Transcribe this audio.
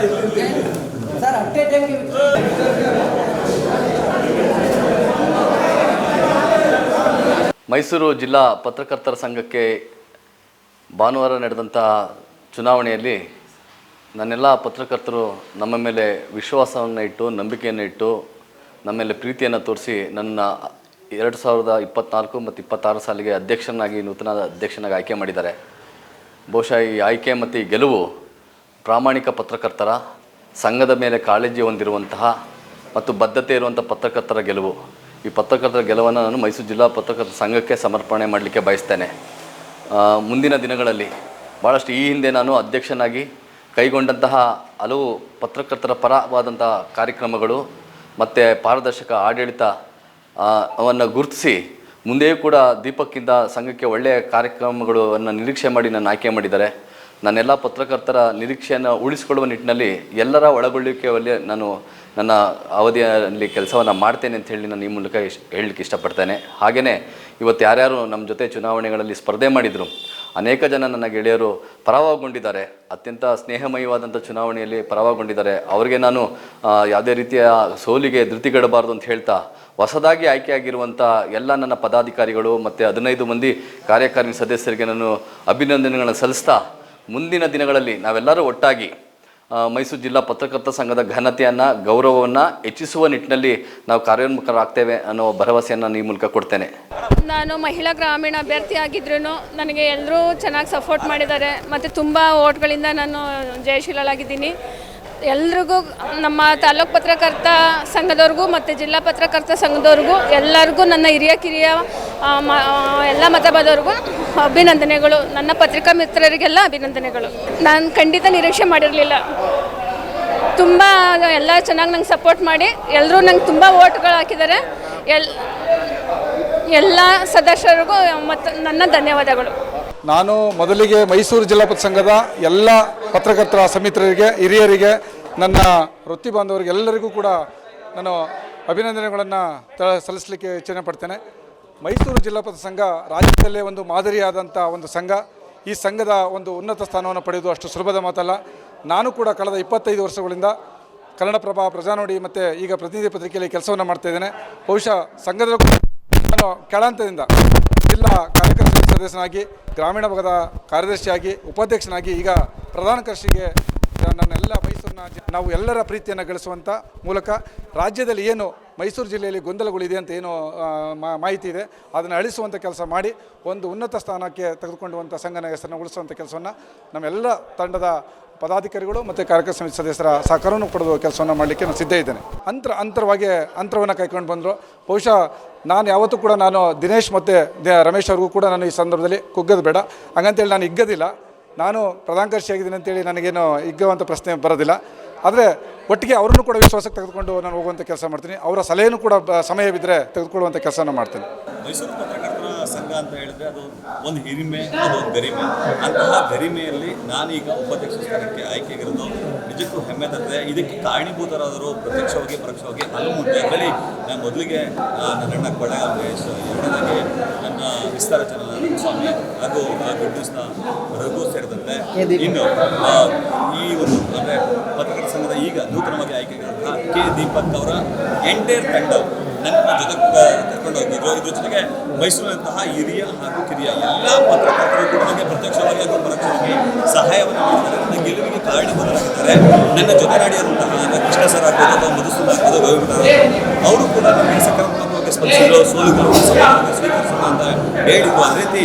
Sir Mysuru ಜಿಲ್ಲಾ ಪತ್ರಕರ್ತರ ಸಂಘಕ್ಕೆ ಭಾನುವಾರ ನಡೆದಂತಹ ಚುನಾವಣೆಯಲ್ಲಿ ನನ್ನೆಲ್ಲ ಪತ್ರಕರ್ತರು ನಮ್ಮ ಮೇಲೆ ವಿಶ್ವಾಸವನ್ನು ಇಟ್ಟು, ನಂಬಿಕೆಯನ್ನು ಇಟ್ಟು, ನಮ್ಮ ಮೇಲೆ ಪ್ರೀತಿಯನ್ನು ತೋರಿಸಿ ನನ್ನ ಎರಡು ಸಾವಿರದ ಇಪ್ಪತ್ನಾಲ್ಕು ಮತ್ತು ಇಪ್ಪತ್ತಾರು ಸಾಲಿಗೆ ಅಧ್ಯಕ್ಷನಾಗಿ, ನೂತನ ಅಧ್ಯಕ್ಷನಾಗಿ ಆಯ್ಕೆ ಮಾಡಿದ್ದಾರೆ. ಬಹುಶಃ ಈ ಆಯ್ಕೆ ಮತ್ತು ಗೆಲುವು ಪ್ರಾಮಾಣಿಕ ಪತ್ರಕರ್ತರ, ಸಂಘದ ಮೇಲೆ ಕಾಳಜಿ ಹೊಂದಿರುವಂತಹ ಮತ್ತು ಬದ್ಧತೆ ಇರುವಂಥ ಪತ್ರಕರ್ತರ ಗೆಲುವು. ಈ ಪತ್ರಕರ್ತರ ಗೆಲುವನ್ನು ನಾನು ಮೈಸೂರು ಜಿಲ್ಲಾ ಪತ್ರಕರ್ತರ ಸಂಘಕ್ಕೆ ಸಮರ್ಪಣೆ ಮಾಡಲಿಕ್ಕೆ ಬಯಸ್ತೇನೆ. ಮುಂದಿನ ದಿನಗಳಲ್ಲಿ ಭಾಳಷ್ಟು ಈ ಹಿಂದೆ ನಾನು ಅಧ್ಯಕ್ಷನಾಗಿ ಕೈಗೊಂಡಂತಹ ಹಲವು ಪತ್ರಕರ್ತರ ಪರವಾದಂತಹ ಕಾರ್ಯಕ್ರಮಗಳು ಮತ್ತು ಪಾರದರ್ಶಕ ಆಡಳಿತ ಅವನ್ನು ಗುರುತಿಸಿ ಮುಂದೆಯೂ ಕೂಡ ದೀಪಕ್ಕಿಂತ ಸಂಘಕ್ಕೆ ಒಳ್ಳೆಯ ಕಾರ್ಯಕ್ರಮಗಳನ್ನು ನಿರೀಕ್ಷೆ ಮಾಡಿ ನನ್ನ ಆಯ್ಕೆ ಮಾಡಿದ್ದಾರೆ. ನನ್ನೆಲ್ಲ ಪತ್ರಕರ್ತರ ನಿರೀಕ್ಷೆಯನ್ನು ಉಳಿಸಿಕೊಳ್ಳುವ ನಿಟ್ಟಿನಲ್ಲಿ ಎಲ್ಲರ ಒಳಗೊಳ್ಳುವಿಕೆಯಲ್ಲಿ ನಾನು ನನ್ನ ಅವಧಿಯಲ್ಲಿ ಕೆಲಸವನ್ನು ಮಾಡ್ತೇನೆ ಅಂತ ಹೇಳಿ ನಾನು ಈ ಮೂಲಕ ಇಶ್, ಹೇಳಲಿಕ್ಕೆ ಇಷ್ಟಪಡ್ತೇನೆ. ಹಾಗೆಯೇ ಇವತ್ತು ಯಾರ್ಯಾರು ನಮ್ಮ ಜೊತೆ ಚುನಾವಣೆಗಳಲ್ಲಿ ಸ್ಪರ್ಧೆ ಮಾಡಿದರು, ಅನೇಕ ಜನ ನನ್ನ ಗೆಳೆಯರು ಪರವಾಗೊಂಡಿದ್ದಾರೆ ಅತ್ಯಂತ ಸ್ನೇಹಮಯವಾದಂಥ ಚುನಾವಣೆಯಲ್ಲಿ ಪರವಾಗೊಂಡಿದ್ದಾರೆ ಅವರಿಗೆ ನಾನು ಯಾವುದೇ ರೀತಿಯ ಸೋಲಿಗೆ ಧೃತಿಗೆಡಬಾರ್ದು ಅಂತ ಹೇಳ್ತಾ, ಹೊಸದಾಗಿ ಆಯ್ಕೆಯಾಗಿರುವಂಥ ಎಲ್ಲ ನನ್ನ ಪದಾಧಿಕಾರಿಗಳು ಮತ್ತು ಹದಿನೈದು ಮಂದಿ ಕಾರ್ಯಕಾರಿಣಿ ಸದಸ್ಯರಿಗೆ ನಾನು ಅಭಿನಂದನೆಗಳನ್ನು ಸಲ್ಲಿಸ್ತಾ ಮುಂದಿನ ದಿನಗಳಲ್ಲಿ ನಾವೆಲ್ಲರೂ ಒಟ್ಟಾಗಿ ಮೈಸೂರು ಜಿಲ್ಲಾ ಪತ್ರಕರ್ತ ಸಂಘದ ಘನತೆಯನ್ನು, ಗೌರವವನ್ನು ಹೆಚ್ಚಿಸುವ ನಿಟ್ಟಿನಲ್ಲಿ ನಾವು ಕಾರ್ಯೋನ್ಮುಖರಾಗ್ತೇವೆ ಅನ್ನೋ ಭರವಸೆಯನ್ನು ಈ ಮೂಲಕ ಕೊಡ್ತೇನೆ. ನಾನು ಮಹಿಳಾ ಗ್ರಾಮೀಣ ಅಭ್ಯರ್ಥಿ ಆಗಿದ್ರೂ ನನಗೆ ಎಲ್ಲರೂ ಚೆನ್ನಾಗಿ ಸಪೋರ್ಟ್ ಮಾಡಿದ್ದಾರೆ. ಮತ್ತು ತುಂಬ ಓಟ್ಗಳಿಂದ ನಾನು ಜಯಶೀಲಳಾಗಿದ್ದೀನಿ. ಎಲ್ರಿಗೂ ನಮ್ಮ ತಾಲೂಕು ಪತ್ರಕರ್ತ ಸಂಘದವ್ರಿಗೂ ಮತ್ತು ಜಿಲ್ಲಾ ಪತ್ರಕರ್ತ ಸಂಘದವ್ರಿಗೂ ಎಲ್ಲರಿಗೂ ನನ್ನ ಹಿರಿಯ ಕಿರಿಯ ಎಲ್ಲ ಮತಬದವ್ರಿಗೂ ಅಭಿನಂದನೆಗಳು. ನನ್ನ ಪತ್ರಿಕಾ ಮಿತ್ರರಿಗೆಲ್ಲ ಅಭಿನಂದನೆಗಳು. ನಾನು ಖಂಡಿತ ನಿರೀಕ್ಷೆ ಮಾಡಿರಲಿಲ್ಲ. ತುಂಬ ಎಲ್ಲ ಚೆನ್ನಾಗಿ ನಂಗೆ ಸಪೋರ್ಟ್ ಮಾಡಿ ಎಲ್ಲರೂ ನಂಗೆ ತುಂಬ ಓಟ್ಗಳು ಹಾಕಿದ್ದಾರೆ ಎಲ್, ಎಲ್ಲ ಸದಸ್ಯರಿಗೂ ಮತ್ತು ನನ್ನ ಧನ್ಯವಾದಗಳು. ನಾನು ಮೊದಲಿಗೆ ಮೈಸೂರು ಜಿಲ್ಲಾ ಸಂಘದ ಎಲ್ಲ ಪತ್ರಕರ್ತರ ಸಮಿತರಿಗೆ ಹಿರಿಯರಿಗೆ, ನನ್ನ ವೃತ್ತಿ ಬಾಂಧವರಿಗೆ ಎಲ್ಲರಿಗೂ ಕೂಡ ನಾನು ಅಭಿನಂದನೆಗಳನ್ನು ಸಲ್ಲಿಸಲಿಕ್ಕೆ ಇಚ್ಛೆ ಪಡ್ತೇನೆ. ಮೈಸೂರು ಜಿಲ್ಲಾ ಸಂಘ ರಾಜ್ಯದಲ್ಲೇ ಒಂದು ಮಾದರಿಯಾದಂಥ ಒಂದು ಸಂಘ. ಈ ಸಂಘದ ಒಂದು ಉನ್ನತ ಸ್ಥಾನವನ್ನು ಪಡೆಯುವುದು ಅಷ್ಟು ಸುಲಭದ ಮಾತಲ್ಲ. ನಾನು ಕೂಡ ಕಳೆದ ಇಪ್ಪತ್ತೈದು ವರ್ಷಗಳಿಂದ ಕನ್ನಡಪ್ರಭ, ಪ್ರಜಾನೋಡಿ ಮತ್ತು ಈಗ ಪ್ರತಿನಿಧಿ ಪತ್ರಿಕೆಯಲ್ಲಿ ಕೆಲಸವನ್ನು ಮಾಡ್ತಾಯಿದ್ದೇನೆ ಬಹುಶಃ ಸಂಘದ ನಾನು ಕೆಳಹಂತದಿಂದ ಜಿಲ್ಲಾ ಕಾರ್ಯಕರ್ತ ಸದಸ್ಯನಾಗಿ, ಗ್ರಾಮೀಣ ಭಾಗದ ಕಾರ್ಯದರ್ಶಿಯಾಗಿ, ಉಪಾಧ್ಯಕ್ಷನಾಗಿ ಈಗ ಪ್ರಧಾನ ಕೃಷಿಗೆ ನನ್ನೆಲ್ಲ ಮೈಸೂರಿನ ನಾವು ಎಲ್ಲರ ಪ್ರೀತಿಯನ್ನು ಗಳಿಸುವಂಥ ಮೂಲಕ ರಾಜ್ಯದಲ್ಲಿ ಏನು ಮೈಸೂರು ಜಿಲ್ಲೆಯಲ್ಲಿ ಗೊಂದಲಗಳಿದೆ ಅಂತ ಏನು ಮಾಹಿತಿ ಇದೆ. ಅದನ್ನು ಅಳಿಸುವಂಥ ಕೆಲಸ ಮಾಡಿ, ಒಂದು ಉನ್ನತ ಸ್ಥಾನಕ್ಕೆ ತೆಗೆದುಕೊಂಡುವಂಥ ಸಂಘನ ಹೆಸರನ್ನು ಉಳಿಸುವಂಥ ಕೆಲಸವನ್ನು ನಮ್ಮೆಲ್ಲ ತಂಡದ ಪದಾಧಿಕಾರಿಗಳು ಮತ್ತು ಕಾರ್ಯಕ್ರಮ ಸಮಿತಿ ಸದಸ್ಯರ ಸಹಕಾರವನ್ನು ಪಡೆದು ಕೆಲಸವನ್ನು ಮಾಡಲಿಕ್ಕೆ ನಾನು ಸಿದ್ಧ ಇದ್ದೇನೆ. ಅಂತರ, ಅಂತರವಾಗಿ, ಅಂತರವನ್ನು ಕೈಕೊಂಡು ಬಂದರು. ಬಹುಶಃ ನಾನು ಯಾವತ್ತೂ ಕೂಡ ನಾನು ದಿನೇಶ್ ಮತ್ತು ರಮೇಶ್ ಅವ್ರಿಗೂ ಕೂಡ ನಾನು ಈ ಸಂದರ್ಭದಲ್ಲಿ ಕುಗ್ಗೋದು ಬೇಡ. ಹಾಗಂತೇಳಿ ನಾನು ಇಗ್ಗೋದಿಲ್ಲ ನಾನು ಪ್ರಧಾನ ಕಾರ್ಯದರ್ಶಿ ಆಗಿದ್ದೀನಿ ಅಂತೇಳಿ ನನಗೇನು ಇಗ್ಗುವಂಥ ಪ್ರಶ್ನೆ ಬರೋದಿಲ್ಲ. ಆದರೆ ಒಟ್ಟಿಗೆ ಅವರನ್ನು ಕೂಡ ವಿಶ್ವಾಸಕ್ಕೆ ತೆಗೆದುಕೊಂಡು ನಾನು ಹೋಗುವಂಥ ಕೆಲಸ ಮಾಡ್ತೀನಿ. ಅವರ ಸಲಹೆಯೂ ಕೂಡ ಬ- ಸಮಯವಿದ್ದರೆ ತೆಗೆದುಕೊಳ್ಳುವಂಥ ಕೆಲಸನ ಮಾಡ್ತೀನಿ. ಮೈಸೂರು ಪತ್ರಕರ್ತರ ಸಂಘ ಅಂತ ಹೇಳಿದ್ರೆ ಅದು ಒಂದು ಹಿರಿಮೆ ಅದು ಒಂದು ಗರಿಮೆ. ಅಂತಹ ಗರಿಮೆಯಲ್ಲಿ ನಾನೀಗ ಉಪಾಧ್ಯಕ್ಷ ಸ್ಥಾನಕ್ಕೆ ಆಯ್ಕೆಗಿರೋದು ನಿಜಕ್ಕೂ ಹೆಮ್ಮೆ ತಂದೆ ಇದಕ್ಕೆ ಕಾರಣೀಭೂತರಾದರು ಪ್ರತ್ಯಕ್ಷವಾಗಿ ಪರೋಕ್ಷವಾಗಿ ಹಲವು ಮುಂದೆ ಅದರಲ್ಲಿ ನಾನು ಮೊದಲಿಗೆ ನನ್ನಣ್ಣ ಕೊಳ್ಳೇಗಾಲ ಮಹೇಶ್ ಎರಡನೇದಾಗಿ ನನ್ನ ವಿಸ್ತಾರ ಚಾನಲ್ ಸ್ವಾಮಿ ಹಾಗೂ ಗುಡ್ ನ್ಯೂಸ್ನ ರಘು ಸೇರಿದಂತೆ ಇನ್ನು ಈ ಒಂದು ಅಂದರೆ ಈಗ ನೂತನವಾಗಿ ಆಯ್ಕೆಗಳಂತಹ ಕೆ ದೀಪಕ್ ಅವರ ಎಂಟೈರ್ ತಂಡ ನನ್ನ ಜೊತೆ ಕರ್ಕೊಂಡು ಹೋಗಿದ್ರು ಇದ್ರ ಜೊತೆಗೆ ಮೈಸೂರಿನಂತಹ ಹಿರಿಯ ಹಾಗೂ ಕಿರಿಯ ಎಲ್ಲ ಪತ್ರಕರ್ತರು ಕೂಡ ನನಗೆ ಪ್ರತ್ಯಕ್ಷವಾಗಿ ಹಾಗೂ ಪರೋಕ್ಷವಾಗಿ ಸಹಾಯವನ್ನು ಮಾಡಿದ್ದಾರೆ. ನನ್ನ ಗೆಲುವಿಗೆ ಕಾರಣೀಭೂತರಾಗಿದ್ದಾರೆ ನನ್ನ ಜೊತೆ ನಾಡಿಯಾದಂತಹ ಕೃಷ್ಣ ಸರ್ ಆಗ್ಬೋದು ಅಥವಾ ಮಧುಸೂದನ್ ಆಗ್ಬೋದು ಗೌರವ ಅವರು ಕೂಡ ನನಗೆ ಸಕಾರಾತ್ಮಕವಾಗಿ ಸ್ಪಂದಿಸಿದ್ರು. ಸೋಲುಗಳು ಸ್ವೀಕರಿಸಲು ಅಂತ ಹೇಳಿದ್ರು ಅದೇ ರೀತಿ